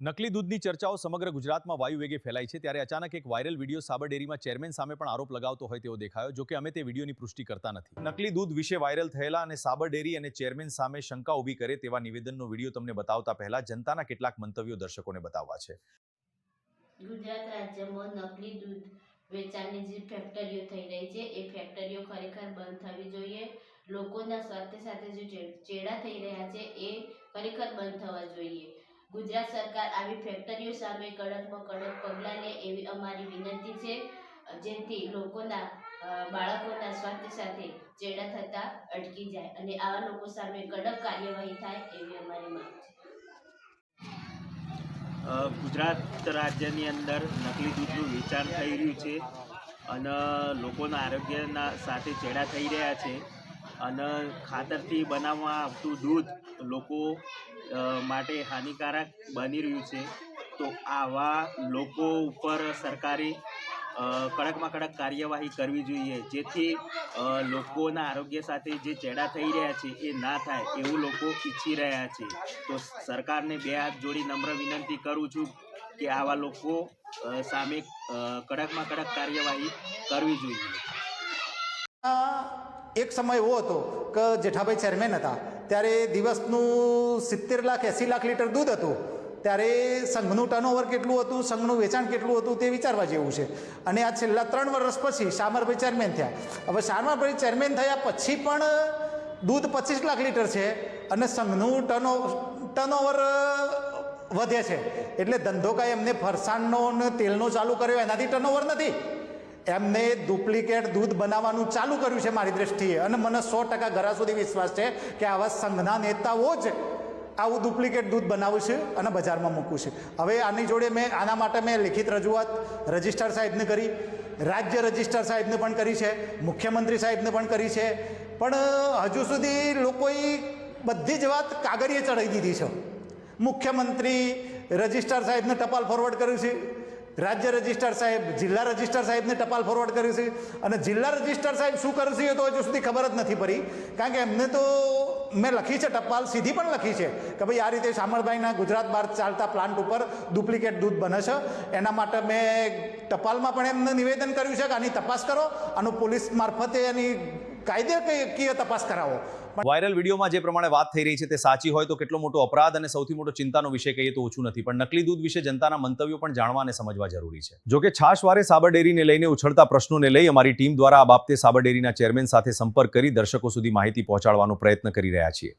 નકલી દૂધની ચર્ચાઓ સમગ્ર ગુજરાતમાં વાયુ વેગે ફેલાઈ છે. ત્યારે અચાનક એક વાયરલ વીડિયો સાબર ડેરીમાં ચેરમેન સામે પણ આરોપ લગાવતો હોય તેવો દેખાયો, જોકે અમે તે વિડીયોની પુષ્ટિ કરતા નથી. નકલી દૂધ વિશે વાયરલ થયેલા અને સાબર ડેરી અને ચેરમેન સામે શંકા ઊભી કરે તેવા નિવેદનનો વીડિયો તમને બતાવતા પહેલા જનતાના કેટલાક મંતવ્યો દર્શકોને બતાવવા છે. ગુજરાત રાજ્યમાં નકલી દૂધ વેચાણની જે ફેક્ટરીઓ થઈ રહી છે, એ ફેક્ટરીઓ ખરેખર બંધ થવી જોઈએ. લોકોના સ્વાર્થ સાથે જે ચેડા થઈ રહ્યા છે, એ ખરેખર બંધ થવા જોઈએ. ગુજરાત સરકાર આવી ફેક્ટરીઓ સામે કડકમાં કડક પગલાં લે એવી અમારી વિનંતી છે, જેથી લોકોના બાળકોના સ્વાસ્થ્ય સાથે ચેડા થતાં અટકી જાય અને આવા લોકો સામે કડક કાર્યવાહી થાય એવી અમારી માંગ છે. ગુજરાત રાજ્યની અંદર નકલી દૂધનું વેચાણ થઈ રહ્યું છે અને લોકોના આરોગ્યના સાથે ચેડા થઈ રહ્યા છે અને ખાતરથી બનાવવામાં આવતું દૂધ લોકો માટે હાનિકારક બની રહ્યું છે. તો આવા લોકો ઉપર સરકારે કડકમાં કડક કાર્યવાહી કરવી જોઈએ, જેથી લોકોના આરોગ્ય સાથે જે ચેડા થઈ રહ્યા છે, એ ના થાય એવું લોકો ઈચ્છી રહ્યા છે. તો સરકારને બે હાથ જોડી નમ્ર વિનંતી કરું છું કે આવા લોકો સામે કડકમાં કડક કાર્યવાહી કરવી જોઈએ. એક સમય એવો હતો કે જેઠાભાઈ ચેરમેન હતા, ત્યારે દિવસનું સિત્તેર લાખ, એંસી લાખ લીટર દૂધ હતું. ત્યારે સંઘનું ટર્નઓવર કેટલું હતું, સંઘનું વેચાણ કેટલું હતું તે વિચારવા જેવું છે. અને આ છેલ્લા ત્રણ વર્ષ પછી શામરભાઈ ચેરમેન થયા. હવે શામરભાઈ ચેરમેન થયા પછી પણ દૂધ પચીસ લાખ લીટર છે અને સંઘનું ટર્નો ટર્નઓવર વધે છે. એટલે ધંધો કાંઈ એમને ફરસાણનો ને તેલનો ચાલુ કર્યો, એનાથી ટર્નઓવર નથી. એમને ડુપ્લિકેટ દૂધ બનાવવાનું ચાલુ કર્યું છે મારી દ્રષ્ટિએ. અને મને સો ટકા ઘરા સુધી વિશ્વાસ છે કે આવા સંઘના નેતાઓ જ આવું ડુપ્લિકેટ દૂધ બનાવું છે અને બજારમાં મૂકું છે. હવે આની જોડે મેં આના માટે મેં લિખિત રજૂઆત રજિસ્ટર સાહેબને કરી, રાજ્ય રજિસ્ટર સાહેબને પણ કરી છે, મુખ્યમંત્રી સાહેબને પણ કરી છે. પણ હજુ સુધી લોકોએ બધી જ વાત કાગળીએ ચડાવી દીધી છે. મુખ્યમંત્રી રજિસ્ટર સાહેબને ટપાલ ફોરવર્ડ કર્યું છે. રાજ્ય રજિસ્ટર સાહેબ, જિલ્લા રજિસ્ટર સાહેબને ટપાલ ફોરવર્ડ કર્યું છે. અને જિલ્લા રજિસ્ટર સાહેબ શું કરશે તો હજુ સુધી ખબર જ નથી પડી. કારણ કે એમને તો મેં લખી છે ટપાલ, સીધી પણ લખી છે કે ભાઈ આ રીતે શામળભાઈના ગુજરાત બહાર ચાલતા પ્લાન્ટ ઉપર ડુપ્લિકેટ દૂધ બને છે. એના માટે મેં ટપાલમાં પણ એમને નિવેદન કર્યું છે કે આની તપાસ કરો. આનું પોલીસ મારફતે એની કાયદેકીય તપાસ કરાવો. વાયરલ વિડીયોમાં જે પ્રમાણે વાત થઈ રહી છે તે સાચી હોય તો કેટલો મોટો અપરાધ અને સૌથી મોટો ચિંતાનો વિષય કહીએ તો ઓછું નથી. પણ નકલી દૂધ વિશે જનતાના મંતવ્યો પણ જાણવા અને સમજવા જરૂરી છે. જો કે છાશવારે સાબર ડેરીને લઈને ઉછળતા પ્રશ્નોને લઈ અમારી ટીમ દ્વારા આ બાબતે સાબર ડેરીના ચેરમેન સાથે સંપર્ક કરી દર્શકો સુધી માહિતી પહોંચાડવાનો પ્રયત્ન કરી રહ્યા છીએ.